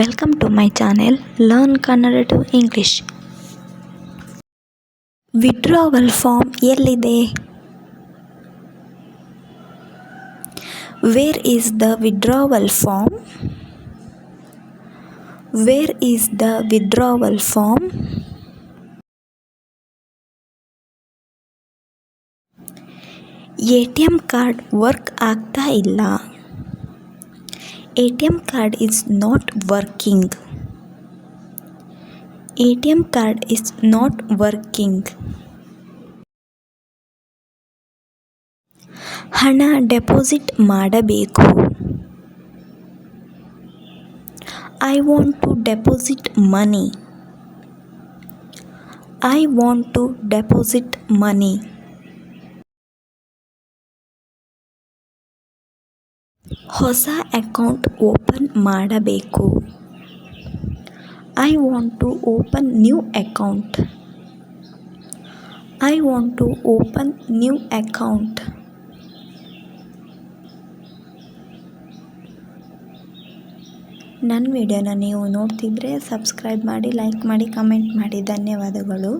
Welcome to my channel learn Kannada to English withdrawal form ಎಲ್ಲಿದೆ? Where is the withdrawal form where is the withdrawal form A T M card work ಆಗ್ತಾ ಇಲ್ಲ. A T M card is not working A T M card is not working ಹಣ deposit ಮಾಡಬೇಕು. I want to deposit money I want to deposit money ಹೊಸ account open ಮಾಡಬೇಕು. I want to open new account I want to open new account ನನ್ನ ವಿಡಿಯೋನ ನೀವು ನೋಡ್ತಿದ್ರೆ subscribe ಮಾಡಿ like ಮಾಡಿ ಕಮೆಂಟ್ ಮಾಡಿ. ಧನ್ಯವಾದಗಳು.